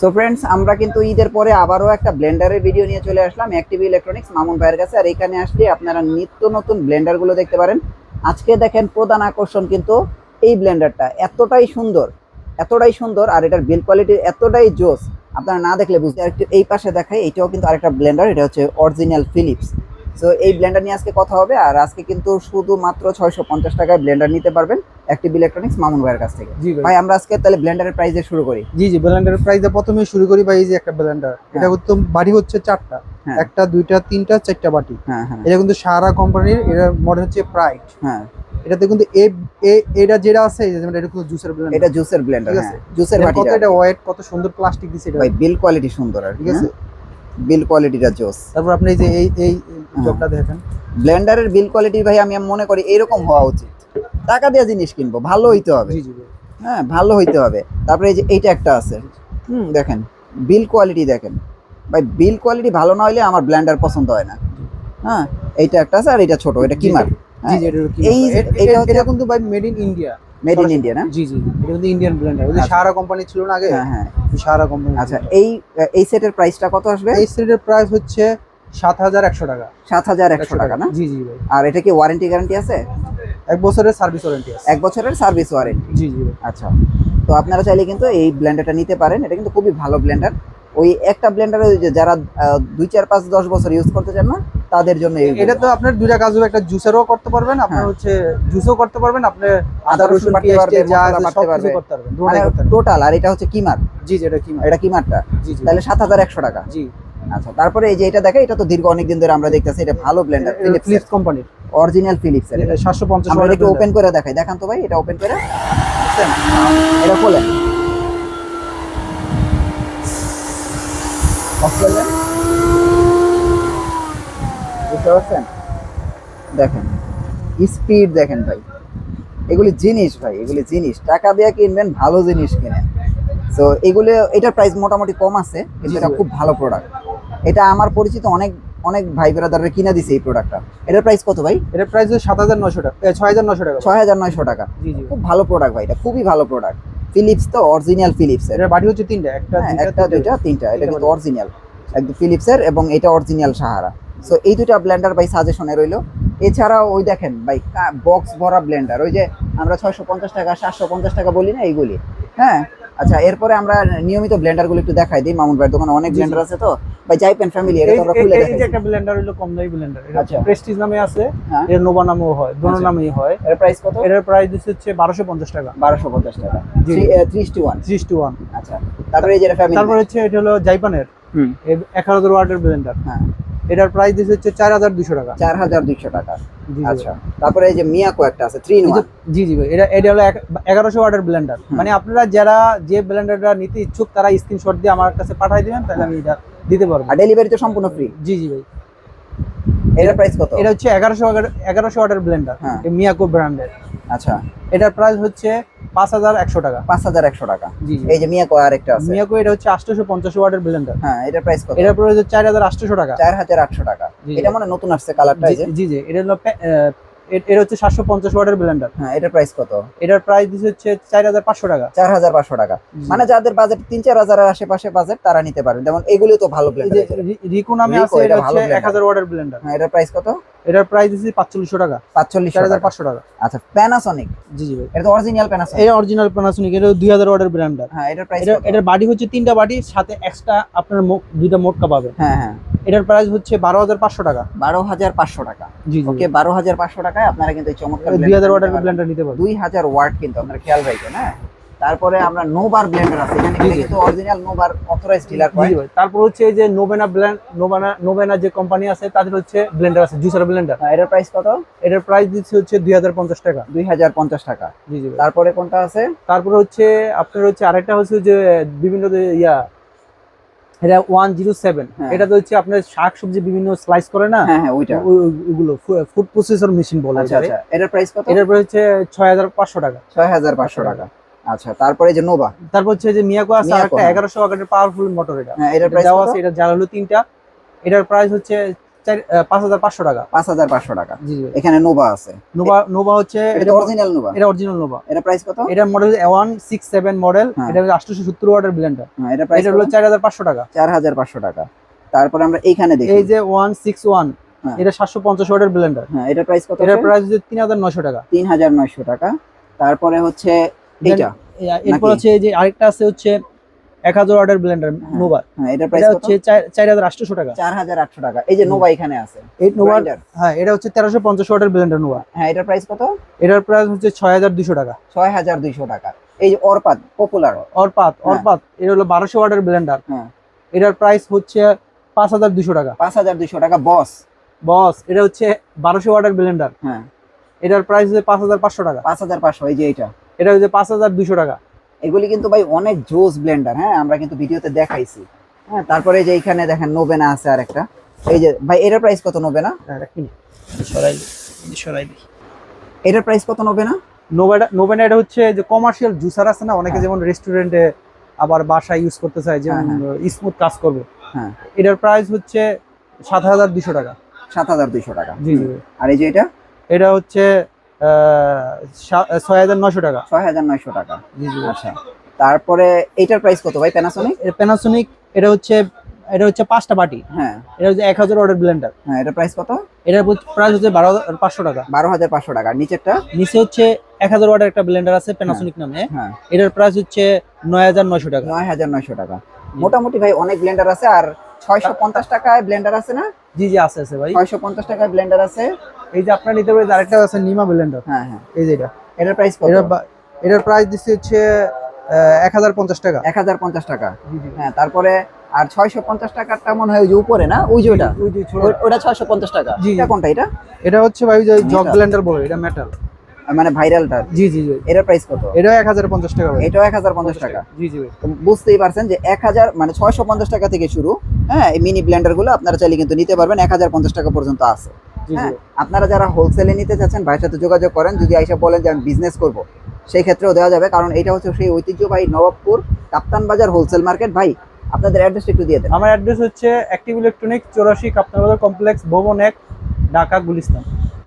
So friends আমরা কিন্তু ঈদের পরে আবারও একটা ব্লেন্ডারের ভিডিও নিয়ে চলে আসলাম অ্যাক্টিভ ইলেকট্রনিক্স মামুন ভাইয়ের কাছে। আর এখানে আসলে আপনারা নিত্য নতুন ব্লেন্ডারগুলো দেখতে পারেন। আজকে দেখেন প্রধান আকর্ষণ কিন্তু এই ব্লেন্ডারটা, এতটাই সুন্দর এতটাই সুন্দর, আর এটার বিল কোয়ালিটি এতটাই জোস। আপনারা না দেখলে বুঝতে আর এই পাশে দেখাই, এটাও কিন্তু আরেকটা ব্লেন্ডার, এটা হচ্ছে অরিজিনাল ফিলিপস সো এই ব্লেন্ডার নিয়ে আজকে কথা হবে আর আজকে কিন্তু শুধুমাত্র ছয়শো পঞ্চাশ টাকায় ব্লেন্ডার নিতে পারবেন অ্যাক্টিভ ইলেকট্রনিক্স মামুন ভাইয়ের কাছ থেকে। জি ভাই। আমরা আজকে তাহলে ব্লেন্ডারের প্রাইসে শুরু করি। জি জি ব্লেন্ডারের প্রাইস প্রথমে শুরু করি ভাই এই যে একটা ব্লেন্ডার এটা হচ্ছে বাড়ি হচ্ছে চারটা। হ্যাঁ। একটা দুইটা তিনটা চারটা বাটি। হ্যাঁ হ্যাঁ। এটা কিন্তু সারা কোম্পানির এর মডেল হচ্ছে প্রাইট হ্যাঁ। এটাতে কিন্তু এ এ- এটা যেটা আছে এটা কিন্তু জুসের ব্লেন্ডার এটা জুসের ব্লেন্ডার ঠিক হ্যাঁ। আছে। জুসের কত এটা ওয়েট কত সুন্দর প্লাস্টিক দিছে এটা। ভাই বিল কোয়ালিটি সুন্দর আর ঠিক আছে? বিল কোয়ালিটিটা জোস তারপর আপনি এই যে এই এই হ্যাঁ। জবটা দেখেন। ব্লেন্ডারের বিল কোয়ালিটি ভাই আমি মনে করি এরকম হওয়া উচিত। টাকা দিয়ে জিনিস কিনবো ভালো হইতে হবে। হ্যাঁ ভালো হইতে হবে। তারপরে এই যে এইটা একটা আছে। হুম দেখেন বিল কোয়ালিটি দেখেন। ভাই বিল কোয়ালিটি ভালো না হলে আমার ব্লেন্ডার পছন্দ হয় না। হ্যাঁ এইটা একটা আছে আর এটা ছোট এটা কিমার। জি। জি এটা কি এই? এটা এটা এটা কিন্তু ভাই made in India made in India না? জি জি এটা কিন্তু ইন্ডিয়ান ব্লেন্ডার ওই আচ্ছা। সারা কোম্পানি ছিল না আগে? হ্যাঁ হ্যাঁ। সারা কোম্পানি আচ্ছা এই এই সেটের প্রাইসটা কত আসবে? এই সেটের প্রাইস হচ্ছে সাত হাজার একশো টাকা। সাত হাজার একশো টাকা না? জি জি ভাই। আর এটা কি ওয়ারেন্টি গ্যারান্টি আছে? এক বছরের সার্ভিস ওয়ারেন্টি আছে। এক বছরের সার্ভিস ওয়ারেন্টি জি জি আচ্ছা। তো আপনারা চাইলে কিন্তু এই ব্লেন্ডারটা নিতে পারেন। এটা কিন্তু খুবই ভালো ব্লেন্ডার ওই একটা ব্লেন্ডার যারা দুই চার পাঁচ দশ বছর ইউজ করতে চান না তাদের জন্য এটা তো আপনার দুইটা কাজ হবে। একটা জুসারও করতে পারবেন আপনার হ্যাঁ। হচ্ছে জুসও করতে পারবেন আপনি আদা রসুন বাটতে পেঁয়াজ পারবে, যা মশলা পারবেন মানে পারবেন। টোটাল আর এটা হচ্ছে কিমার? জি জি এটা কি মানে এটা কিমারটা? তাহলে সাত হাজার একশো টাকা। জি। আচ্ছা তারপরে এই যে এটা দেখে এটা তো দীর্ঘ অনেক দিন ধরে আমরা দেখতেছি এটা ভালো ব্লেন্ডার ফিলিপস কোম্পানির অরিজিনাল ফিলিপস এর। এটা। সাতশো পঞ্চাশ আমরা একটু ওপেন করে দেখাই। দেখান তো ভাই এটা ওপেন করে? এটা খোলেন। Off করবেন। বুঝতে পারছেন? দেখেন স্পিড দেখেন ভাই। এগুলি জিনিস ভাই এগুলি জিনিস। টাকা দিয়ে কিনবেন ভালো জিনিস কিনেন। তো এগুলো এটার প্রাইস মোটামুটি কম আছে কিন্তু এটা খুব ভালো প্রোডাক্ট এটা আমার পরিচিত অনেক অনেক ভাই ব্রাদাররা কিনে দিছে এই প্রোডাক্টটা এটার প্রাইস কত ভাই? এটার প্রাইস হচ্ছে সাত হাজার নশো টাকা ছয় হাজার নশো টাকা। ছয় হাজার নয়শো টাকা। জি জি। খুব ভালো প্রোডাক্ট ভাই এটা খুবই ভালো প্রোডাক্ট ফিলিপস তো অরিজিনাল ফিলিপস এর। বাড়ি হচ্ছে তিনটা একটা হ্যাঁ, দুইটা, একটা তিনটা। দুইটা তিনটা। এটা কিন্তু অরিজিনাল একদম ফিলিপসের এবং এটা অরিজিনাল সাহারা সো এই দুটা ব্লেন্ডার ভাই সাজেশনে রইল। এছাড়াও ওই দেখেন ভাই বক্স ভরা ব্লেন্ডার ওই যে আমরা ছয়শো পঞ্চাশ টাকা সাতশো পঞ্চাশ টাকা বলি না এইগুলি। হ্যাঁ আচ্ছা এরপরে আমরা নিয়মিত ব্লেন্ডারগুলো একটু দেখাই দিই। মামুন ভাইয়ের দোকানে অনেক। ব্লেন্ডার আছে তো? ভাই জাইপেন ফ্যামিলি এটা আমরা খুলে এই যে একটা ব্লেন্ডার হলো কম দামি ব্লেন্ডার এটা আচ্ছা। প্রেস্টিজ নামে আছে হ্যাঁ। এর নোভা নামেও হয় দোনো আচ্ছা। নামেই হয়। এর প্রাইস কত? এটার প্রাইস হচ্ছে বারোশো পঞ্চাশ টাকা। বারোশো পঞ্চাশ টাকা। জি। ত্রিশ two one three two one আচ্ছা। তারপরে এই যে ফ্যামিলি তারপর হচ্ছে এটা হলো জাইপানের হুম। এক হাজার ওয়াটের ব্লেন্ডার হ্যাঁ। এটার প্রাইস দিচ্ছে হচ্ছে চার হাজার দুশো টাকা। চার হাজার দুইশো টাকা। জি, জি। আচ্ছা। তারপরে এই যে মিয়াকো একটা আছে 3 ইন 1 জি জি ভাই এটা এটা হলো এগারোশো ওয়াটের ব্লেন্ডার মানে আপনারা যারা যে ব্লেন্ডারটা নিতে ইচ্ছুক তারা স্ক্রিনশট দিয়ে আমার কাছে পাঠিয়ে দিবেন তাহলে আমি এটা দিতে পারব। আর ডেলিভারি তো সম্পূর্ণ ফ্রি জি জি ভাই। এটার প্রাইস কত? এটা হচ্ছে এগারোশো এগারোশো ওয়াটের ব্লেন্ডার হ্যাঁ। মিয়াকো ব্র্যান্ডের আচ্ছা এটার প্রাইস হচ্ছে পাঁচ হাজার একশো টাকা। পাঁচ হাজার একশো টাকা। জি এই যে মিয়াকো আর একটা আছে। মিয়াকো এটা হচ্ছে আটশোশো পঞ্চাশ ওয়াটের ব্লেন্ডার হ্যাঁ এটার প্রাইস কত? এটার প্রাইস হচ্ছে চার হাজার আটশোশো টাকা। চার হাজার আটশো টাকা। এটা মানে নতুন আসছে কালারটা জি জি এটা হলো এটা হচ্ছে সাতশো পঞ্চাশ ওয়াটের ব্লেন্ডার হ্যাঁ এটার প্রাইস কত? এটার প্রাইস দিচ্ছে হচ্ছে চার হাজার পাঁচশো টাকা। চার হাজার পাঁচশো টাকা। মানে যাদের বাজেট তিন চার হাজারের আশেপাশে বাজেট তারা নিতে পারেন যেমন এগুলো তো ভালো ব্লেন্ডার রিকো নামে আছে এটা হচ্ছে। এক হাজার ওয়াটের ব্লেন্ডার হ্যাঁ এটার প্রাইস কত? এটার প্রাইস দিচ্ছি পাঁচচল্লিশশো টাকা। পাঁচচল্লিশ চার হাজার টাকা পাঁচশো টাকা। আচ্ছা প্যানাসনিক জি জি। এটা তো অরিজিনাল প্যানাসনিক এই অরিজিনাল প্যানাসোনিক এটা দুই হাজার ওয়াটের ব্লেন্ডার হ্যাঁ এটার প্রাইস এটা এটার বাড়ি হচ্ছে তিনটা বাড়ি সাথে এক্সট্রা আপনার দুইটা মোটকা পাবেন হ্যাঁ হ্যাঁ। এটার প্রাইস হচ্ছে বারো হাজার পাঁচশো টাকা। বারো হাজার পাঁচশো টাকা। জি ওকে বারো হাজার পাঁচশো টাকায় আপনারা কিন্তু এই চমৎকার দুই হাজার ওয়াটের নিতে পারবেন। ব্লেন্ডার নিতে পারবেন। দুই হাজার ওয়াট কিন্তু আপনারা খেয়াল রাখবেন হ্যাঁ? তারপরে আমরা নোবার ব্লেন্ডার আছে এখানে জি, জি। কিন্তু অরিজিনাল নোবার অথরাইজ ডিলার জি জি তারপর হচ্ছে এই যে নোবেনা ব্লেন্ড নোবেনা নোবেনা যে কোম্পানি আছে তাদের হচ্ছে ব্লেন্ডার আছে জুসার ব্লেন্ডার এটার প্রাইস কত? এটার প্রাইস দিচ্ছে হচ্ছে দুই হাজার পঞ্চাশ টাকা। দুই হাজার পঞ্চাশ টাকা। জি জি তারপরে কোনটা আছে? তারপরে হচ্ছে আপনার হচ্ছে আরেকটা হচ্ছে যে বিভিন্ন ইয়া এটা ওয়ান জিরো সেভেন। এটা তো হচ্ছে আপনার শাক সবজি বিভিন্ন স্লাইস করে না? হ্যাঁ হ্যাঁ ওইটা। ওই- ওই- ওইগুলো ফুড প্রসেসর মেশিন বলে আচ্ছা এটার প্রাইস কত? এটার প্রাইস হচ্ছে ছয় হাজার পাঁচশো টাকা। ছয় হাজার পাঁচশো টাকা। আচ্ছা তারপরে যে নোভা তারপর হচ্ছে যে মিয়াকো আছে আরেকটা হ্যাঁ। এগারোশো ওয়াটের পাওয়ারফুল মোটর এটা। হ্যাঁ এটার প্রাইস আছে এটা জ্বালালো তিনটা। এটার প্রাইস হচ্ছে পাঁচ হাজার পাঁচশো টাকা। পাঁচ হাজার পাঁচশো টাকা। জি এখানে নোভা আছে। নোভা নোভা হচ্ছে এটা এটা অরিজিনাল নোভা এটা অরিজিনাল নোভা এটা প্রাইস কত? এটা model one six seven model. এটা আটশোশো সত্তর ওয়াটের ব্লেন্ডার হ্যাঁ এটা প্রাইস এটা হলো চার হাজার পাঁচশো টাকা। চার হাজার পাঁচশো টাকা। তারপরে আমরা এইখানে দেখি। এই যে ওয়ান সিক্স ওয়ান। এটা সাতশো পঞ্চাশ ওয়াটের ব্লেন্ডার হ্যাঁ এটা প্রাইস কত এটার প্রাইস হচ্ছে তিন হাজার নয়শো টাকা। তিন হাজার নয়শো টাকা। তারপরে হচ্ছে এইটা। এ- এরপর হচ্ছে এই যে আরেকটা আছে হচ্ছে এক হাজার ওয়াটের ব্লেন্ডার নোভা হ্যাঁ এটা প্রাইস এটা হচ্ছে চার- হাজার আটশোশো টাকা। চার হাজার আটশো টাকা। এই যে নোভা এখানে আছে এই নোভা হ্যাঁ এটা হচ্ছে তেরোশো পঞ্চাশ ওয়াটের ব্লেন্ডার নোভা হ্যাঁ এটার প্রাইস কত? এটার প্রাইস হচ্ছে ছয় হাজার দুশো টাকা। ছয় হাজার দুইশো টাকা। এই যে অরপাত পপুলার অরপাত হ্যাঁ। অরপাত এটা হলো বারোশো ওয়াটের ব্লেন্ডার হ্যাঁ। এটার প্রাইস হচ্ছে পাঁচ হাজার দুশো টাকা। পাঁচ হাজার দুইশো টাকা বস বস এটা হচ্ছে বারোশো ওয়াটের ব্লেন্ডার হ্যাঁ। এটার প্রাইস হচ্ছে পাঁচ হাজার পাঁচশো টাকা। পাঁচ হাজার পাঁচশো এই যে এটা এটা হচ্ছে পাঁচ হাজার দুশো টাকা। এগুলি কিন্তু ভাই অনেক জোস ব্লেন্ডার হ্যাঁ? আমরা কিন্তু ভিডিওতে দেখাইছি। হ্যাঁ তারপরে এই যে এখানে দেখেন নোবেনা আছে আরেকটা। এই যে ভাই এটার প্রাইস কত নোবেনা হ্যাঁ, সরাই সরাই। এটার প্রাইস কত নোবেনা নোভেনা নোভেনা এটা হচ্ছে যে কমার্শিয়াল জুসার আছে না? অনেকে হ্যাঁ। যেমন রেস্টুরেন্টে আবার বাসায় ইউজ করতে চায় যেমন হ্যাঁ, স্মুথ কাজ করবে। হ্যাঁ। এটার প্রাইস হচ্ছে সাত হাজার দুশো টাকা। সাত হাজার দুইশো টাকা। জি জি। আর এই যে এটা? এটা হচ্ছে ছয় হাজার টাকা। ছয় হাজার নয়শো টাকা। জি জি আচ্ছা। তারপরে এইটার প্রাইস কত ভাই? প্যানাসোনিক এটা প্যানাসোনিক এটা হচ্ছে এটা হচ্ছে পাঁচটা বাটি। হ্যাঁ। এটা হচ্ছে এক হাজার অর্ডার ব্লেন্ডার হ্যাঁ এটার প্রাইস কত? এটার প্রাইস হচ্ছে বারো হাজার পাঁচশো টাকা। বারো হাজার পাঁচশো টাকা। নিচেরটা? নিচে হচ্ছে এক হাজার ওয়াটের একটা ব্লেন্ডার আছে প্যানাসোনিক নামে। হ্যাঁ এটার প্রাইস হচ্ছে নয় হাজার নয়শো টাকা। নয় হাজার নয়শো টাকা। মোটামুটি ভাই অনেক ব্লেন্ডার আছে আর ছয়শো পঞ্চাশ টাকায় ব্লেন্ডার আছে না? জি জি আছে আছে ভাই। ছয়শো পঞ্চাশ টাকায় ব্লেন্ডার আছে। এই যে আপনার নিতে পারেন আরেকটা আছে নিমা ব্লেন্ডার হ্যাঁ হ্যাঁ। এই যে এটা। এটার প্রাইস কত? এটার প্রাইস দিচ্ছে হচ্ছে এক হাজার পঞ্চাশ টাকা। এক হাজার পঞ্চাশ টাকা। জি জি। হ্যাঁ তারপরে আর ছয়শো পঞ্চাশ টাকারটা মনে হয় যে উপরে না? ওই যে ওটা ওই যে ওটা ছয়শো পঞ্চাশ টাকা। জি, জি। এটা কোনটা এটা? এটা হচ্ছে ভাই যে জগ। ব্লেন্ডার বলে এটা মেটাল মানে ভাইরালটা জি জি জি। এটার প্রাইস কত? এটা এক হাজার পঞ্চাশ টাকা ভাই। এটাও এক হাজার পঞ্চাশ টাকা। জি জি বুঝতেই পারছেন যে এক হাজার মানে ছয়শো পঞ্চাশ টাকা থেকে শুরু। হ্যাঁ এই মিনি ব্লেন্ডারগুলো আপনারা চাইলে কিন্তু নিতে পারবেন। এক হাজার পঞ্চাশ টাকা পর্যন্ত আছে। জি জি। হ্যাঁ আপনারা যারা হোলসেলে নিতে চাচ্ছেন ভাইয়ের সাথে যোগাযোগ করেন। যদি আইসা বলেন যে আমি বিজনেস করব সেই ক্ষেত্রেও দেওয়া যাবে। কারণ এটা হচ্ছে সেই ঐতিহ্যবাহী নবাবপুর কাপ্তান বাজার হোলসেল মার্কেট ভাই আপনাদের অ্যাড্রেসটা একটু দিয়ে দেন। আমার অ্যাড্রেস হচ্ছে অ্যাক্টিভ ইলেকট্রনিক চৌরাশি কাপ্তান বাজার কমপ্লেক্স ভবন এক ঢাকা গুলিস্তান।